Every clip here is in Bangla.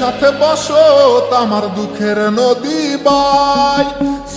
সাথে বসত আমার দুঃখের নদী বাই।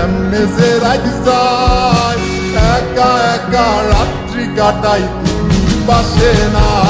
কেমনে যে যায় একা একা রাত্রি কাটাই তুমি বাসে নাই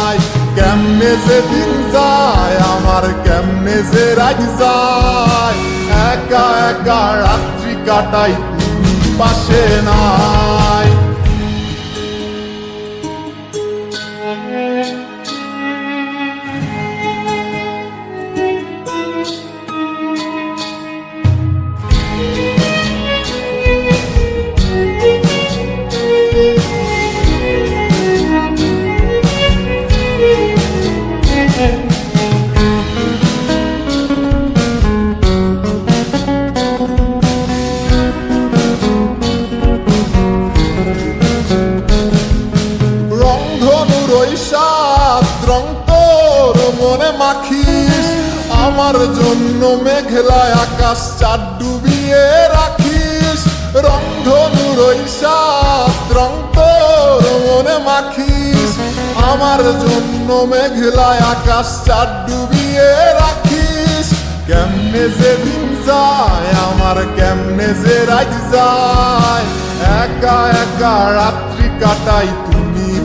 কেমনে দিন যায় আমার কেমনে যে রাগ যায়। একা একা রাত্রি কাটাই পাশে নাই। সাত রং তোর মনে মাখিস, আমার জন্য মেঘলায় আকাশ চার ডুবিয়ে রাখিস। রংধনুর ওই সাত রং তোর মনে মাখিস, আমার জন্য মেঘলায় আকাশ চার ডুবিয়ে রাখিস। কেমনে যে দিন যায়, আমার কেমনে যে রাজ যায়। একা একা রাত্রি কাটাই তুমি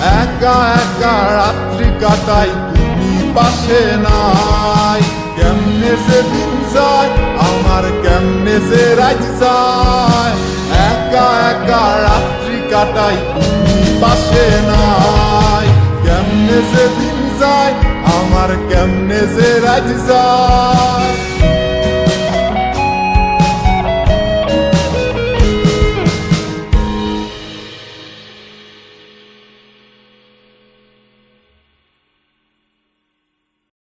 একা একা রাত্রি কাটাই তুমি পাশে নাই। কেমনে সে দিন যায়, আমার কেমনে যে রাজ যায়? একা একা রাত্রি কাটাই তুমি পাশে নাই। কেমনে সে দিন যায়, আমার কেমনে যে রাজ যায়?